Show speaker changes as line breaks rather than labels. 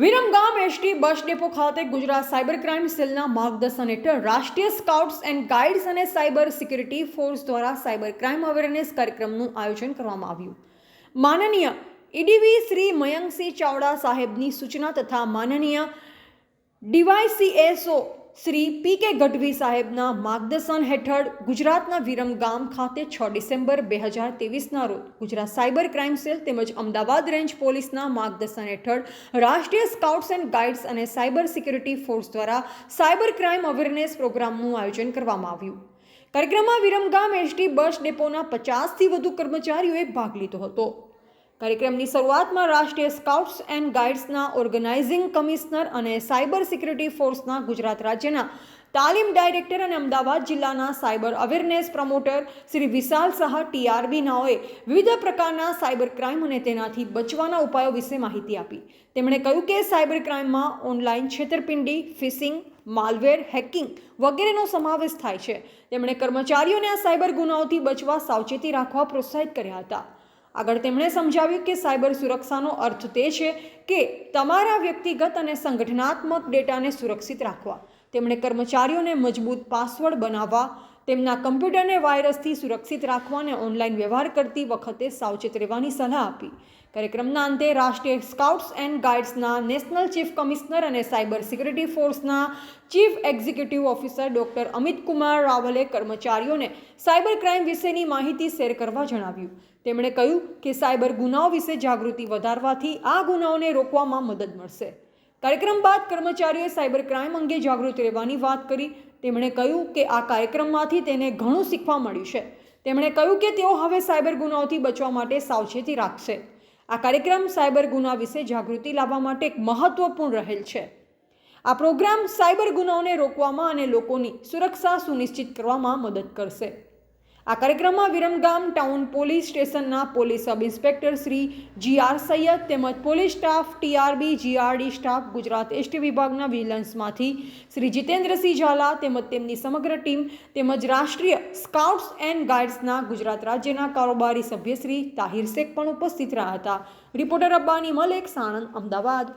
Viramgam ST bus depot ખાતે Gujarat cyber crime સેલના માર્ગદર્શન હેઠળ રાષ્ટ્રીય સ્કાઉટ્સ એન્ડ ગાઈડ્સ અને સાયબર સિક્યુરિટી ફોર્સ દ્વારા સાયબર ક્રાઇમ અવેરનેસ કાર્યક્રમનું આયોજન કરવામાં આવ્યું. માનનીય ઈડીવી શ્રી મયંકસિંહ ચાવડા સાહેબની સૂચના તથા માનનીય ડીવાયસીએસઓ શ્રી પી કે ગઢવી સાહેબના માર્ગદર્શન હેઠળ ગુજરાતના વિરમગામ ખાતે છ ડિસેમ્બર બે હજાર તેવીસના રોજ ગુજરાત સાયબર ક્રાઇમ સેલ તેમજ અમદાવાદ રેન્જ પોલીસના માર્ગદર્શન હેઠળ રાષ્ટ્રીય સ્કાઉટ્સ એન્ડ ગાઈડ્સ અને સાયબર સિક્યુરિટી ફોર્સ દ્વારા સાયબર ક્રાઇમ અવેરનેસ પ્રોગ્રામનું આયોજન કરવામાં આવ્યું. કાર્યક્રમમાં વિરમગામ એસટી બસ ડેપોના પચાસથી વધુ કર્મચારીઓએ ભાગ લીધો હતો. કાર્યક્રમની શરૂઆતમાં રાષ્ટ્રીય સ્કાઉટ્સ એન્ડ ગાઈડ્સના ઓર્ગેનાઇઝિંગ કમિશનર અને સાયબર સિક્યુરિટી ફોર્સના ગુજરાત રાજ્યના તાલીમ ડાયરેક્ટર અને અમદાવાદ જિલ્લાના cyber awareness promoter Shri Vishal Shah TRB નાઓએ વિવિધ પ્રકારના સાયબર ક્રાઇમ અને તેનાથી બચવાના ઉપાયો વિશે માહિતી આપી. તેમણે કહ્યું કે સાયબર ક્રાઇમમાં ઓનલાઈન છેતરપિંડી, ફિશિંગ, માલવેર, હેકિંગ વગેરેનો સમાવેશ થાય છે. તેમણે કર્મચારીઓને આ સાયબર ગુનાઓથી બચવા સાવચેતી રાખવા પ્રોત્સાહિત કર્યા હતા. આગળ તેમણે સમજાવ્યું કે સાયબર સુરક્ષાનો અર્થ તે છે કે તમારા વ્યક્તિગત અને સંગઠનાત્મક ડેટાને સુરક્ષિત રાખવા. તેમણે કર્મચારીઓને મજબૂત પાસવર્ડ બનાવવા તેમના કમ્પ્યુટરને વાયરસથી સુરક્ષિત રાખવા અને ઓનલાઈન વ્યવહાર કરતી વખતે સાવચેત રહેવાની સલાહ આપી. કાર્યક્રમના અંતે રાષ્ટ્રીય સ્કાઉટ્સ એન્ડ ગાઈડ્સના નેશનલ ચીફ કમિશનર અને સાયબર સિક્યુરિટી ફોર્સના chief executive officer doctor Amit Kumar રાવલે કર્મચારીઓને સાયબર ક્રાઇમ વિશેની માહિતી શેર કરવા જણાવ્યું. તેમણે કહ્યું કે સાયબર ગુનાઓ વિશે જાગૃતિ વધારવાથી આ ગુનાઓને રોકવામાં મદદ મળશે. કાર્યક્રમ બાદ કર્મચારીઓએ સાયબર ક્રાઇમ અંગે જાગૃત રહેવાની વાત કરી. તેમણે કહ્યું કે આ કાર્યક્રમમાંથી તેને ઘણું શીખવા મળ્યું છે. તેમણે કહ્યું કે તેઓ હવે સાયબર ગુનાઓથી બચવા માટે સાવચેતી રાખશે. આ કાર્યક્રમ સાયબર ગુના વિશે જાગૃતિ લાવવા માટે એક મહત્વપૂર્ણ રહેલ છે. આ પ્રોગ્રામ સાયબર ગુનાઓને રોકવામાં અને લોકોની સુરક્ષા સુનિશ્ચિત કરવામાં મદદ કરશે. આ કાર્યક્રમમાં વિરમગામ ટાઉન પોલીસ સ્ટેશનના police sub inspector Shri G R Sayed તેમજ police staff TRB, GRD staff, Gujarat ST વિભાગના વિજિલન્સમાંથી શ્રી જીતેન્દ્રસિંહ ઝાલા તેમજ તેમની સમગ્ર ટીમ તેમજ રાષ્ટ્રીય સ્કાઉટ્સ એન્ડ ગાઈડ્સના ગુજરાત રાજ્યના કારોબારી સભ્ય શ્રી તાહિર શેખ પણ ઉપસ્થિત રહ્યા હતા. રિપોર્ટર અબ્બાની મલેક, સાણંદ, અમદાવાદ.